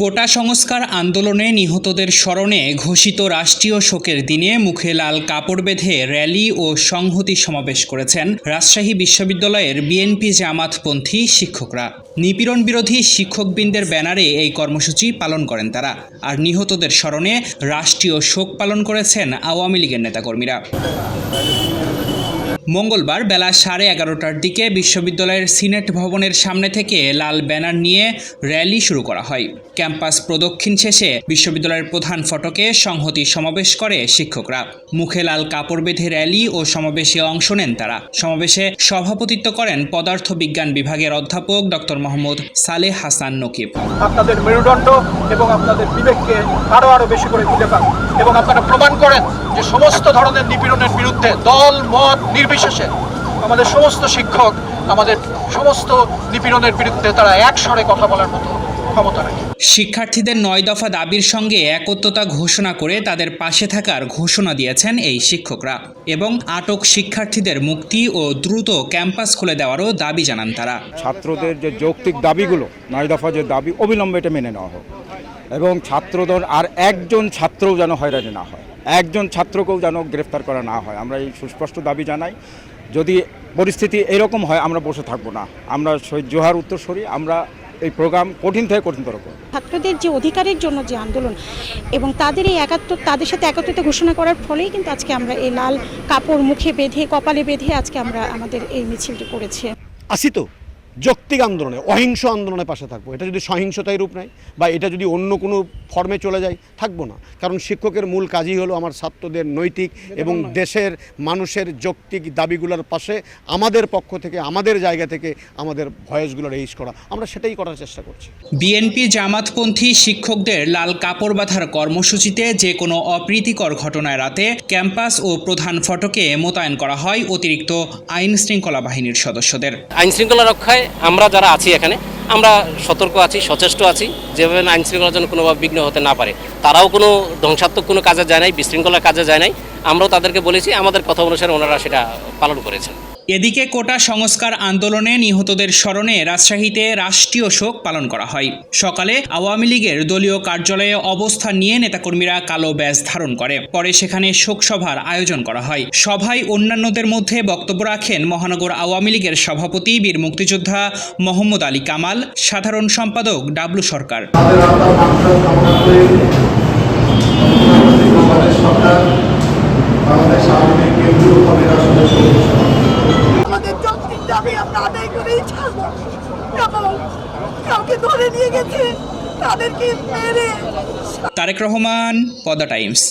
কোটা সংস্কার আন্দোলনে নিহতদের স্মরণে ঘোষিত রাষ্ট্রীয় শোকের দিনে মুখে লাল কাপড় বেঁধে র্যালি ও সংহতি সমাবেশ করেছেন রাজশাহী বিশ্ববিদ্যালয়ের বিএনপি জামাতপন্থী শিক্ষকরা। নিপীড়ন বিরোধী শিক্ষকবৃন্দের ব্যানারে এই কর্মসূচি পালন করেন তারা। আর নিহতদের স্মরণে রাষ্ট্রীয় শোক পালন করেছেন আওয়ামী লীগের নেতাকর্মীরা। মঙ্গলবার বেলা সাড়ে এগারোটার দিকে বিশ্ববিদ্যালয়ের সিনেট ভবনের সামনে থেকে লাল ব্যানার নিয়ে র্যালি শুরু করা হয়। ক্যাম্পাস প্রদক্ষিণ শেষে বিশ্ববিদ্যালয়ের প্রধান ফটকে সংহতি সমাবেশ করে শিক্ষকরা। মুখে লাল কাপড় বেঁধে র্যালি ও সমাবেশে অংশ নেন তারা। সমাবেশে সভাপতিত্ব করেন পদার্থ বিজ্ঞান বিভাগের অধ্যাপক ডক্টর মোহাম্মদ সালেহ হাসান নকিব। আপনাদের মেরুদণ্ড এবং আপনাদের বিবেককে আরও আরও বেশি করে খুঁজে পান এবং আপনারা প্রমাণ করেন যে সমস্ত ধরনের নিপীড়নের বিরুদ্ধে দল, মত নির্বিশেষে আমাদের সমস্ত শিক্ষক আমাদের সমস্ত নিপীড়নের বিরুদ্ধে তারা এক স্বরে কথা বলার মতো ক্ষমতা রাখে। শিক্ষার্থীদের নয় দফা দাবির সঙ্গে একত্রতা ঘোষণা করে তাদের পাশে থাকার ঘোষণা দিয়েছেন এই শিক্ষকরা এবং আটক শিক্ষার্থীদের মুক্তি ও দ্রুত ক্যাম্পাস খুলে দেওয়ারও দাবি জানান তারা। ছাত্রদের যে যৌক্তিক দাবিগুলো নয় দফা যে দাবি অবিলম্বে এটা মেনে নেওয়া হোক। এবং ছাত্রদের আর একজন ছাত্রও যেন হয়রানি না হয়। একজন ছাত্রকেও যেন গ্রেফতার করা না হয়। আমরা এই সুস্পষ্ট দাবি জানাই। যদি পরিস্থিতি এরকম হয় আমরা বসে থাকব না। আমরা শহীদ জোহার উত্তরসূরি আমরা এই প্রোগ্রাম কঠিন থেকে কঠিনতর করব। ছাত্রদের যে অধিকারের জন্য যে আন্দোলন এবং তাদের এই একাত্ম তাদের সাথে একত্রিত ঘোষণা করার ফলেই কিন্তু আজকে আমরা এই লাল কাপড় মুখে বেঁধে কপালে বেঁধে আজকে আমরা আমাদের এই মিছিলটি করেছি। আসি তো। যৌক্তিক আন্দোলনে অহিংস আন্দোলনের পাশে থাকব। এটা যদি সহিংসতায় রূপ নেয় বা এটা যদি অন্য কোনো ফর্মে চলে যায় থাকব না। কারণ শিক্ষকের মূল কাজই হলো আমার ছাত্রদের নৈতিক এবং দেশের মানুষের যৌক্তিক দাবিগুলোর পাশে আমাদের পক্ষ থেকে আমাদের জায়গা থেকে আমাদের ভয়েসগুলো রেইজ করা। আমরা সেটাই করার চেষ্টা করছি। বিএনপি জামাতপন্থী শিক্ষকদের লাল কাপড় বাঁধার কর্মসূচিতে যে কোনো অপ্রীতিকর ঘটনায় রাতে ক্যাম্পাস ও প্রধান ফটকে মোতায়েন করা হয় অতিরিক্ত আইন শৃঙ্খলা বাহিনীর সদস্যদের। আইন শৃঙ্খলা রক্ষায় আমরা যারা আছি এখানে, আমরা সতর্ক আছি, সচেষ্ট আছি, যেভাবে আইন শৃঙ্খলার জন্য কোনোভাবে বিঘ্ন হতে না পারে। তারাও কোনো ধ্বংসাত্মক কোনো কাজে যায় নাই, বিশৃঙ্খলার কাজে যায় নাই। আমরাও তাদেরকে বলেছি, আমাদের কথা অনুসারে ওনারা সেটা পালন করেছেন। এদিকে কোটা সংস্কার আন্দোলনে নিহতদের স্মরণে রাজশাহীতে রাষ্ট্রীয় শোক পালন করা হয়। সকালে আওয়ামী লীগের দলীয় কার্যালয়ে অবস্থান নিয়ে নেতাকর্মীরা কালো ব্যাজ ধারণ করে। পরে সেখানে শোকসভার আয়োজন করা হয়। সভায় অন্যান্যদের মধ্যে বক্তব্য রাখেন মহানগর আওয়ামী লীগের সভাপতি বীর মুক্তিযোদ্ধা মোহাম্মদ আলী কামাল, সাধারণ সম্পাদক ডাবলু সরকার। দাবি আমরা আদায় করেই ছাড়বো এবং কাউকে ধরে নিয়ে গেছে, তাদেরকে মেরে। তারেক রহমান, পদা টাইমস।